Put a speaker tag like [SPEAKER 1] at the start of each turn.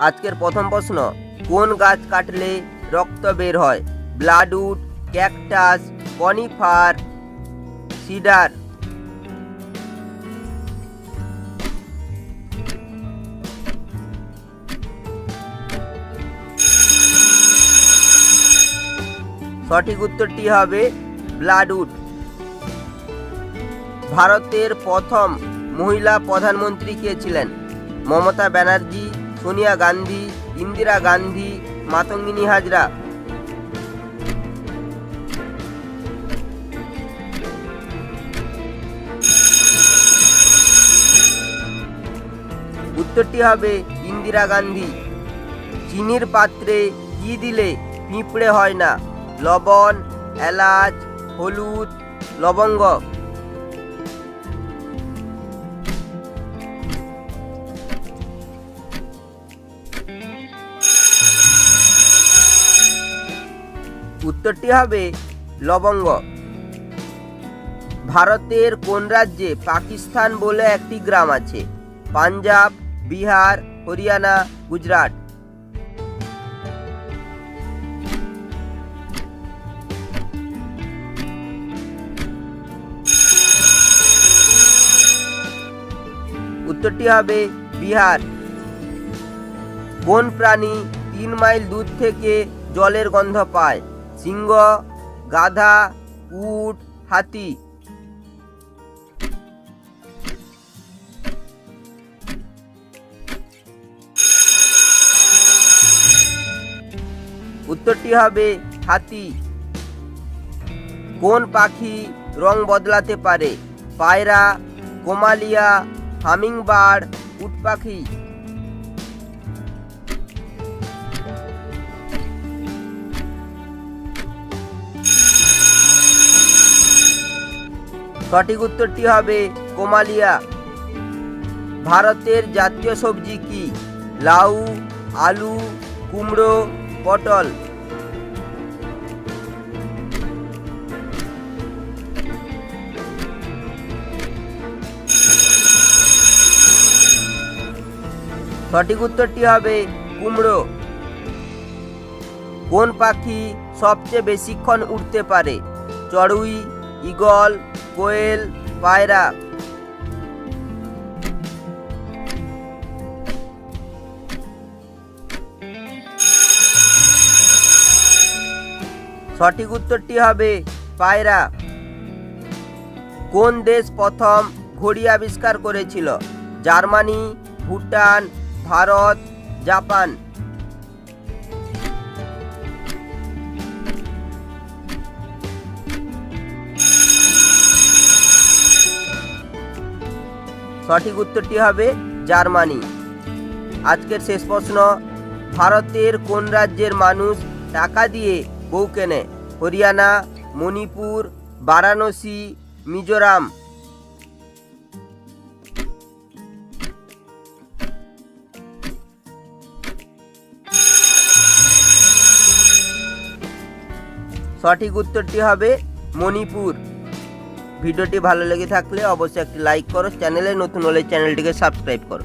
[SPEAKER 1] আজকের প্রথম প্রশ্ন, কোন গাছ কাটলে রক্ত বের হয়? Bloodwood cactus, conifer, cedar. সঠিক উত্তরটি হবে ব্লাডউড ভারতের প্রথম মহিলা প্রধানমন্ত্রী কে ছিলেন? মমতা ব্যানার্জি সোনিয়া গান্ধী, ইন্দিরা গান্ধী, মাতঙ্গিনী হাজরা। উত্তরটি হবে ইন্দিরা গান্ধী। চিনির পাত্রে কি দিলে পিঁপড়ে হয় না? লবণ, এলাচ, হলুদ, লবঙ্গ। উত্তরটি হবে লবঙ্গ। ভারতের কোন রাজ্যে পাকিস্তান বলে একটি গ্রাম আছে? পাঞ্জাব, বিহার, হরিয়ানা, গুজরাট। উত্তরটি হবে বিহার। কোন প্রাণী তিন মাইল দূর থেকে জলের গন্ধ পায়। সিংহ, গাধা, উট, হাতি। উত্তরটি হবে হাতি। কোন পাখি রং বদলাতে পারে? পায়রা কোমালিয়া হামিংবার্ড উট পাখি। সঠিক উত্তরটি হবে? কোমালিয়া। ভারতের জাতীয় সবজি কি? লাউ, আলু, কুমড়ো, পটল। সঠিক উত্তরটি হবে? কুমড়ো। কোন পাখি সবচেয়ে বেশিক্ষণ উঠতে পারে? চড়ুই, ঈগল কোয়েল পায়রা। সঠিক উত্তরটি হবে পায়রা। কোন দেশ প্রথম ঘড়ি আবিষ্কার করেছিল? Germany, Bhutan, Bharat, Japan. সঠিক উত্তরটি হবে জার্মানি। আজকের শেষ প্রশ্ন, ভারতের কোন রাজ্যের মানুষ টাকা দিয়ে বউ কেনে? হরিয়ানা, মণিপুর, বারাণসী, মিজোরাম। সঠিক উত্তরটি হবে মণিপুর। ভিডিওটি ভালো লেগে থাকলে অবশ্যই একটি লাইক করো চ্যানেলে নতুন হলে চ্যানেলটিকে সাবস্ক্রাইব করো।